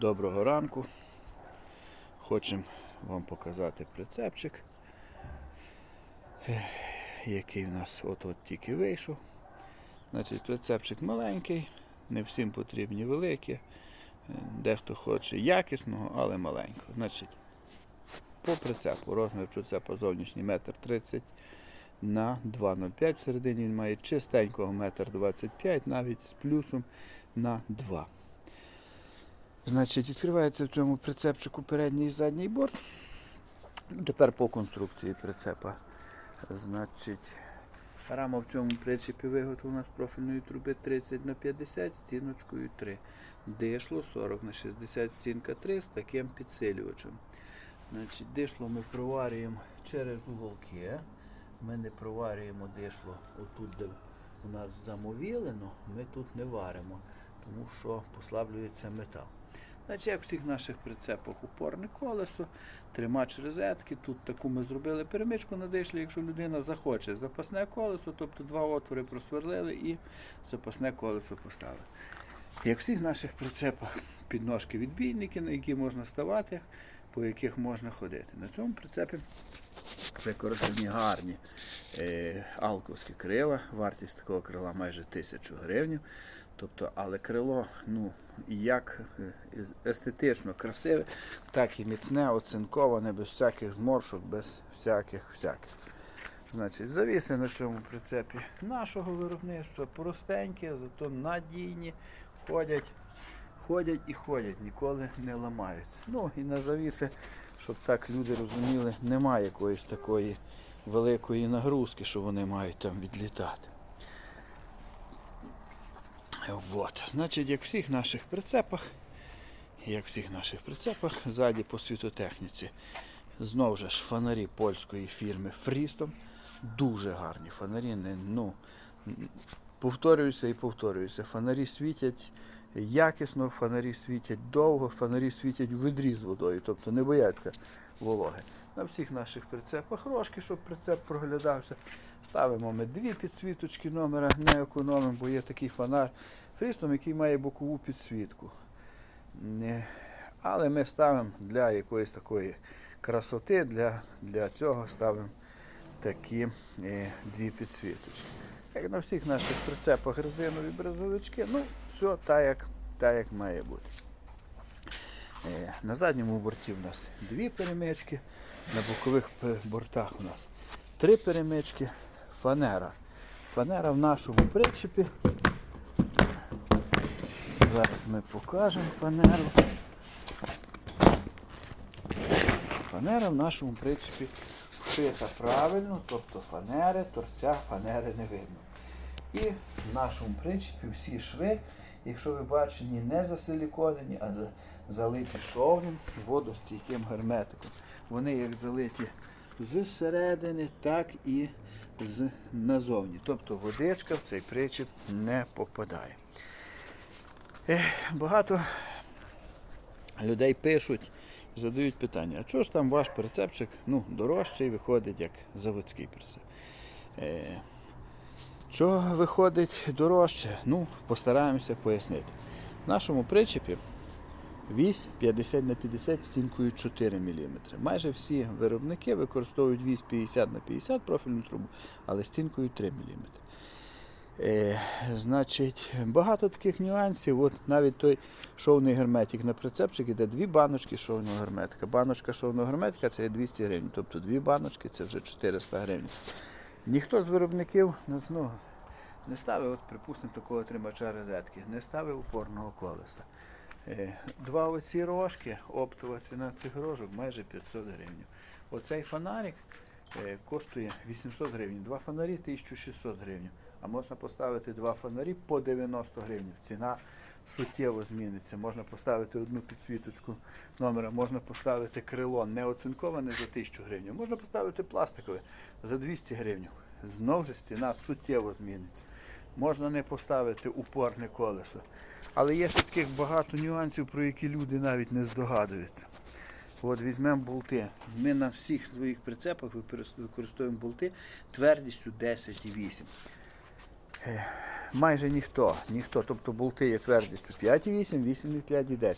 Доброго ранку. Хочемо вам показати прицепчик, який в нас от-от тільки вийшов. Значить, прицепчик маленький, не всім потрібні великі. Е, Дехто хоче якісного, але маленького. Значить, по прицепу, розмір прицепа зовнішній 1,30 м на 2,05 всередині він має чистенького 1,25 м, навіть з плюсом на 2 Значить, відкривається в цьому прицепчику передній і задній борт. Тепер по конструкції прицепа. Значить, рама в цьому причепі виготовлена з профільної труби 30 на 50 стіночкою 3. Дишло 40 на 60 стінка 3 з таким підсилювачем. Значить, дишло ми проварюємо через уголки. Ми не проварюємо дишло отут, де у нас замовілено, ми тут не варимо, тому що послаблюється метал. Значить, як всіх наших прицепах упорне колесо, тримач розетки. Тут таку ми зробили перемичку на дишлі, якщо людина захоче запасне колесо, тобто два отвори просверлили і запасне колесо поставили. Як всіх наших прицепах підножки відбійники, на які можна ставати, по яких можна ходити. На цьому прицепі використані гарні е, алковські крила. Вартість такого крила майже тисячу гривень. Тобто, але крило ну, як е, естетично красиве, так і міцне, оцинковане, без всяких зморшок, без всяких всяких. Значить, завіси на цьому прицепі нашого виробництва простенькі, зато надійні, ходять, ходять і ходять, ніколи не ламаються. Ну і на завіси, щоб так люди розуміли, немає якоїсь такої великої нагрузки, що вони мають там відлітати. Вот. Значить, як в всіх наших прицепах, як в всіх наших прицепах, ззаді по світотехніці. Знову ж фонарі польської фірми Фрістом. Дуже гарні фонарі. Ну, повторююся і повторююся. Фонарі світять якісно, фонарі світять довго, фонарі світять у відрі з водою, тобто не бояться вологи. На всіх наших прицепах рожки, щоб прицеп проглядався. Ставимо ми дві підсвіточки номера, не економимо, бо є такий фонар фрістом, який має бокову підсвітку. Але ми ставимо для якоїсь такої красоти, для, для цього ставимо такі е, дві підсвіточки. Як на всіх наших прицепах резинові брезовички, ну, все так, як, так, як має бути. Е, на задньому борті у нас дві перемички, на бокових бортах у нас три перемички, фанера. Фанера в нашому причепі. Зараз ми покажемо фанеру. Фанера в нашому причепі вшита правильно, тобто фанери, торця фанери не видно. І в нашому принципі всі шви, якщо ви бачені, не засиліконені, а залиті шовним водостійким герметиком. Вони як залиті зсередини, так і з назовні. Тобто водичка в цей причіп не попадає. Багато людей пишуть, задають питання, а чого ж там ваш прицепчик ну, дорожчий виходить, як заводський прицеп? Чого виходить дорожче? Ну, постараємося пояснити. В нашому причепі вісь 50 на 50 стінкою 4 мм. Майже всі виробники використовують вісь 50 на 50 профільну трубу, але стінкою 3 мм. Е, значить, багато таких нюансів. От навіть той шовний герметик на прицепчик іде дві баночки шовного герметика. Баночка шовного герметика це 200 гривень. Тобто дві баночки це вже 400 гривень. Ніхто з виробників ну, не ставив, от, припустимо, такого тримача розетки, не ставив упорного колеса. Е, Два оці рожки, оптова ціна цих рожок майже 500 гривень. Оцей фонарик е, коштує 800 гривень, два фонарі 1600 гривень. А можна поставити два фонарі по 90 гривень. Ціна суттєво зміниться. Можна поставити одну підсвіточку номера, можна поставити крило не оцинковане за 1000 гривень, можна поставити пластикове за 200 гривень. Знову ж ціна суттєво зміниться. Можна не поставити упорне колесо. Але є ще таких багато нюансів, про які люди навіть не здогадуються. От візьмемо болти. Ми на всіх своїх прицепах використовуємо болти твердістю 10,8. Е, Майже ніхто, ніхто, тобто болти є твердістю 5,8, 8,5 і 10.